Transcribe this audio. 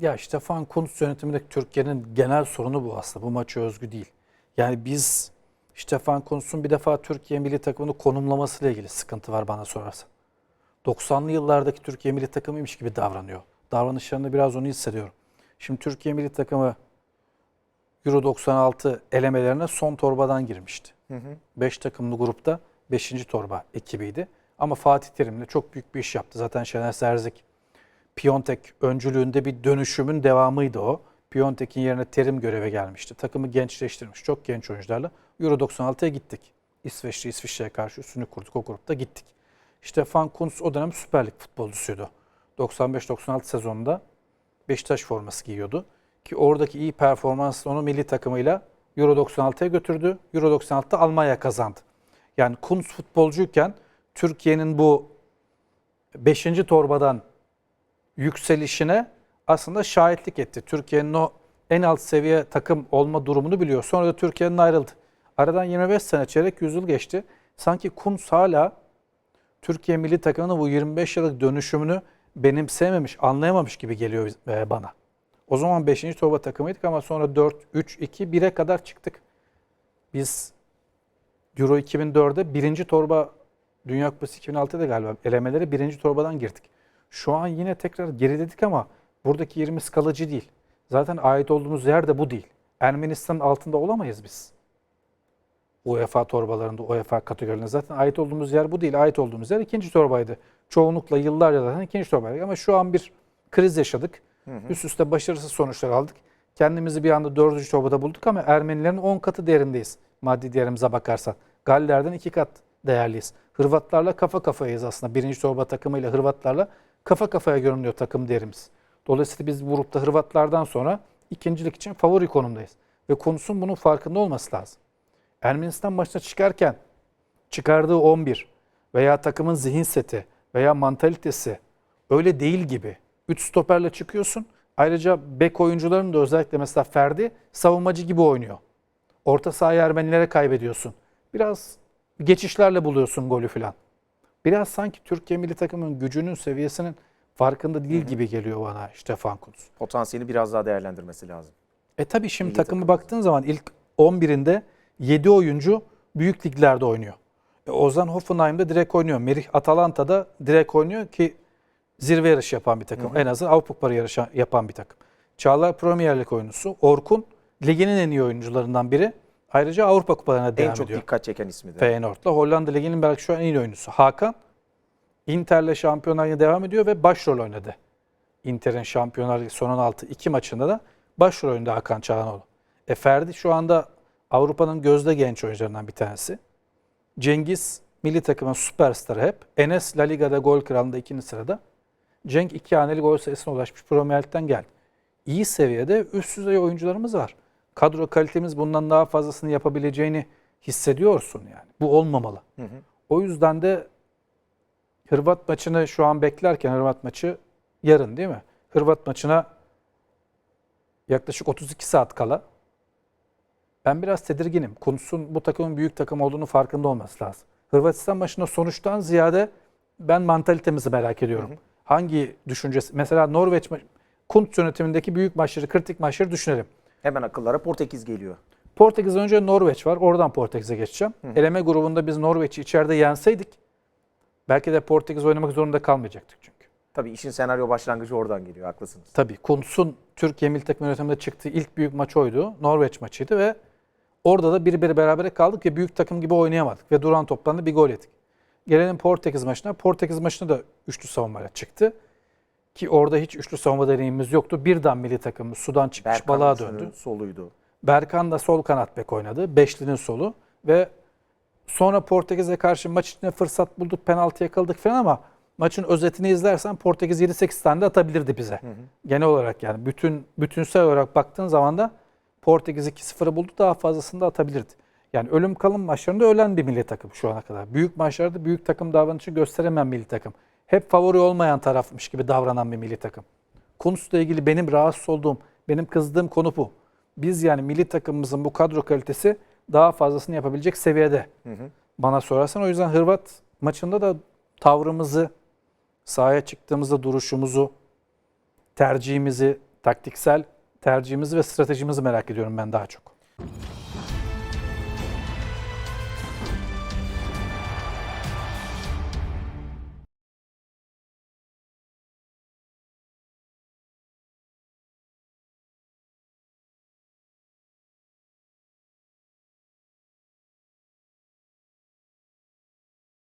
Ya Stefan Kuntz yönetimindeki Türkiye'nin genel sorunu bu aslında. Bu maçı özgü değil. Yani biz Stefan Kuntz'un bir defa Türkiye milli takımını konumlamasıyla ilgili sıkıntı var bana sorarsan. 90'lı yıllardaki Türkiye milli takımıymış gibi davranıyor. Davranışlarında biraz onu hissediyorum. Şimdi Türkiye milli takımı Euro 96 elemelerine son torbadan girmişti. 5 takımlı grupta 5. torba ekibiydi. Ama Fatih Terim'le çok büyük bir iş yaptı. Zaten Şener Serzik Piontek öncülüğünde bir dönüşümün devamıydı o. Piontek'in yerine Terim göreve gelmişti. Takımı gençleştirmiş. Çok genç oyuncularla Euro 96'ya gittik. İsveçli İsviçre'ye karşı üstünü kurduk. O grupta gittik. Stefan Kuntz o dönem Süper Lig futbolcusuydu. 95-96 sezonunda Beşiktaş forması giyiyordu. Ki oradaki iyi performans onu milli takımıyla Euro 96'ya götürdü. Euro 96'da Almanya kazandı. Yani Kuntz futbolcuyken Türkiye'nin bu 5. torbadan yükselişine aslında şahitlik etti. Türkiye'nin o en alt seviye takım olma durumunu biliyor. Sonra da Türkiye'nin ayrıldı. Aradan 25 sene çeyrek yüzyıl geçti. Sanki Kuntz hala Türkiye milli takımının bu 25 yıllık dönüşümünü benimsememiş, anlayamamış gibi geliyor e, bana. O zaman 5. torba takımıydık ama sonra 4, 3, 2, 1'e kadar çıktık. Biz Euro 2004'de birinci torba Dünya Kupası 2006'da galiba elemeleri birinci torbadan girdik. Şu an yine tekrar geriledik ama buradaki yerimiz kalıcı değil. Zaten ait olduğumuz yer de bu değil. Ermenistan'ın altında olamayız biz. UEFA torbalarında, UEFA kategorilerinde zaten ait olduğumuz yer bu değil. Ait olduğumuz yer ikinci torbaydı. Çoğunlukla yıllarca zaten ikinci torbaydı. Ama şu an bir kriz yaşadık. Üst üste başarısız sonuçlar aldık. Kendimizi bir anda dördüncü torbada bulduk ama Ermenilerin 10 katı değerindeyiz. Maddi değerimize bakarsan. Galler'den iki kat değerliyiz. Hırvatlarla kafa kafayayız aslında. Birinci torba takımıyla Hırvatlarla kafa kafaya görünüyor takım değerimiz. Dolayısıyla biz grupta Hırvatlardan sonra ikincilik için favori konumdayız. Ve konusun bunun farkında olması lazım. Ermenistan maçına çıkarken çıkardığı 11 veya takımın zihin seti veya mantalitesi öyle değil gibi. 3 stoperle çıkıyorsun. Ayrıca bek oyuncuların da özellikle mesela Ferdi savunmacı gibi oynuyor. Orta sahayı Ermenilere kaybediyorsun. Biraz geçişlerle buluyorsun golü falan. Biraz sanki Türkiye milli takımının gücünün seviyesinin farkında değil gibi geliyor bana Stefan Kuntz. Potansiyeli biraz daha değerlendirmesi lazım. E tabii şimdi Milli takımı takımımız. baktığın zaman ilk 11'inde 7 oyuncu büyük liglerde oynuyor. E, Ozan Hoffenheim'de direkt oynuyor. Merih Atalanta'da direkt oynuyor ki zirve yarışı yapan bir takım. En azından Avrupa Kupası yarışı yapan bir takım. Çağlar Premier Lig oyuncusu. Orkun liginin en iyi oyuncularından biri. Ayrıca Avrupa Kupalarına devam en çok ediyor. dikkat çeken ismi de. Feyenoord'la. Hollanda Ligi'nin belki şu an en iyi oyuncusu. Hakan Inter'le Şampiyonlar Ligi'ne devam ediyor ve başrol oynadı. Inter'in Şampiyonlar Ligi son 16 iki maçında da başrol oynadı Hakan Çalhanoğlu. E Ferdi şu anda Avrupa'nın gözde genç oyuncularından bir tanesi. Cengiz milli takımın süperstarı hep. Enes La Liga'da gol kralında ikinci sırada. Cenk iki haneli gol sayısına ulaşmış Premier Lig'den geldi. İyi seviyede üst düzey oyuncularımız var. Kadro kalitemiz bundan daha fazlasını yapabileceğini hissediyorsun yani. Bu olmamalı. O yüzden de Hırvat maçını şu an beklerken Hırvat maçı yarın değil mi? Hırvat maçına yaklaşık 32 saat kala ben biraz tedirginim. Konusun bu takımın büyük takım olduğunu farkında olması lazım. Hırvatistan maçında sonuçtan ziyade ben mantalitemizi merak ediyorum. Hangi düşüncesi? Mesela Norveç Kuntz yönetimindeki büyük maçları, kritik maçları düşünelim. Hemen akıllara Portekiz geliyor. Portekiz'den önce Norveç var. Oradan Portekiz'e geçeceğim. Eleme grubunda biz Norveç'i içeride yenseydik belki de Portekiz oynamak zorunda kalmayacaktık çünkü. Tabii işin senaryo başlangıcı oradan geliyor. Haklısınız. Tabii Kuntz'un Türkiye milli takım yönetiminde çıktığı ilk büyük maç oydu. Norveç maçıydı ve orada da bir bir berabere kaldık ve büyük takım gibi oynayamadık. Ve duran toplarında bir gol yedik. Gelelim Portekiz maçına. Portekiz maçında da üçlü savunmayla çıktı. Ki orada hiç üçlü savunma deneyimimiz yoktu. Birden milli takımımız sudan çıkmış Berkan balığa döndü. soluydu. Berkan da sol kanat bek oynadı. Beşlinin solu ve sonra Portekiz'e karşı maç içinde fırsat bulduk, penaltı yakaladık falan ama maçın özetini izlersen Portekiz 7-8 tane de atabilirdi bize. Genel olarak yani bütün bütünsel olarak baktığın zaman da Portekiz 2-0'ı buldu daha fazlasını da atabilirdi. Yani ölüm kalım maçlarında ölen bir milli takım şu ana kadar. Büyük maçlarda büyük takım davranışı gösteremeyen milli takım. Hep favori olmayan tarafmış gibi davranan bir milli takım. Kuntz'la ilgili benim rahatsız olduğum, benim kızdığım konu bu. Biz yani milli takımımızın bu kadro kalitesi daha fazlasını yapabilecek seviyede. Bana sorarsan o yüzden Hırvat maçında da tavrımızı, sahaya çıktığımızda duruşumuzu, tercihimizi Taktiksel tercihimizi ve stratejimizi merak ediyorum ben daha çok.